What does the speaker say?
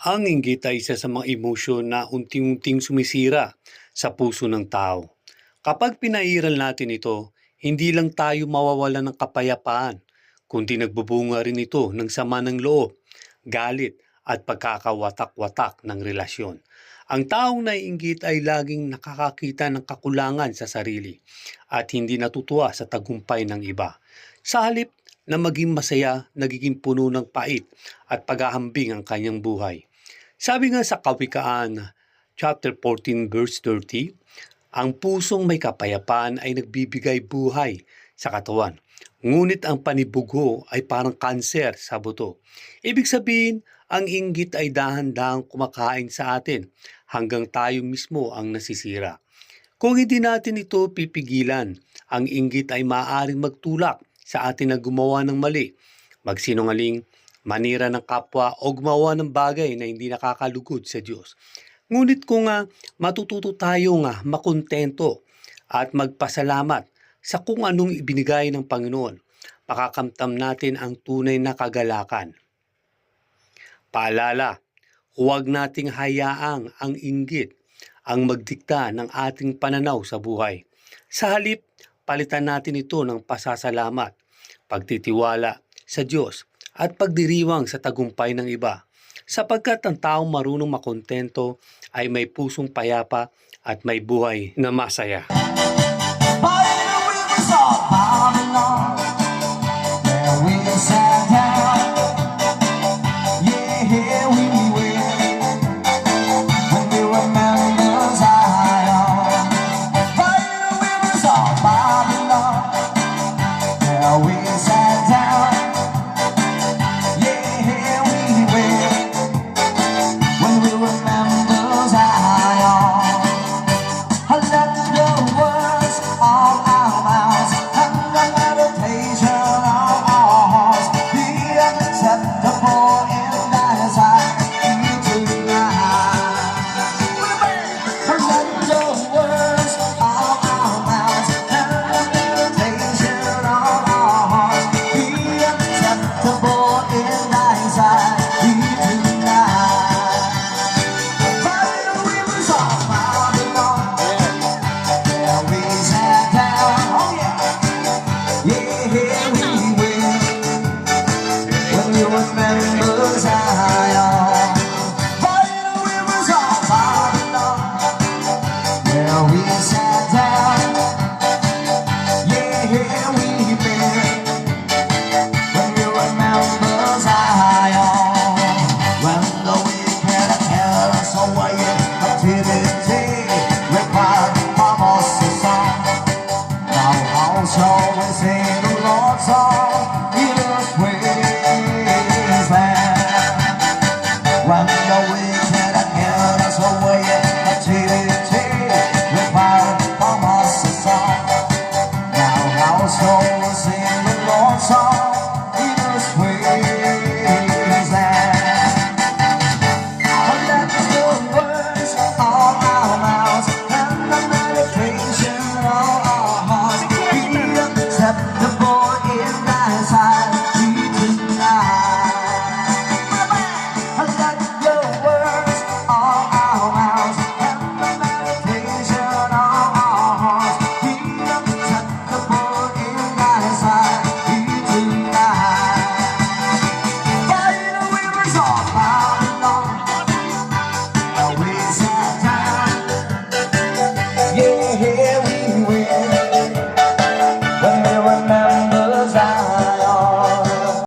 Ang inggit ay isa sa mga emosyon na unti-unting sumisira sa puso ng tao. Kapag pinairal natin ito, hindi lang tayo mawawala ng kapayapaan, kundi nagbubunga rin ito ng sama ng loob, galit at pagkakawatak-watak ng relasyon. Ang taong naiinggit ay laging nakakakita ng kakulangan sa sarili at hindi natutuwa sa tagumpay ng iba. Sa halip na maging masaya, nagiging puno ng pait at paghahambing ang kanyang buhay. Sabi nga sa Kawikaan, chapter 14 verse 30, ang pusong may kapayapaan ay nagbibigay buhay sa katawan. Ngunit ang panibugho ay parang kanser sa buto. Ibig sabihin, ang inggit ay dahan-dahang kumakain sa atin hanggang tayo mismo ang nasisira. Kung hindi natin ito pipigilan, ang inggit ay maaaring magtulak sa atin na gumawa ng mali, magsinungaling, manira ng kapwa o gumawa ng bagay na hindi nakakalugod sa Diyos. Ngunit kung nga matututo tayo nga makontento at magpasalamat sa kung anong ibinigay ng Panginoon, makakamtam natin ang tunay na kagalakan. Paalala, huwag nating hayaang ang inggit ang magdikta ng ating pananaw sa buhay. Sa halip, palitan natin ito ng pasasalamat, pagtitiwala sa Diyos at pagdiriwang sa tagumpay ng iba. Sapagkat ang taong marunong makontento ay may pusong payapa at may buhay na masaya. By yeah.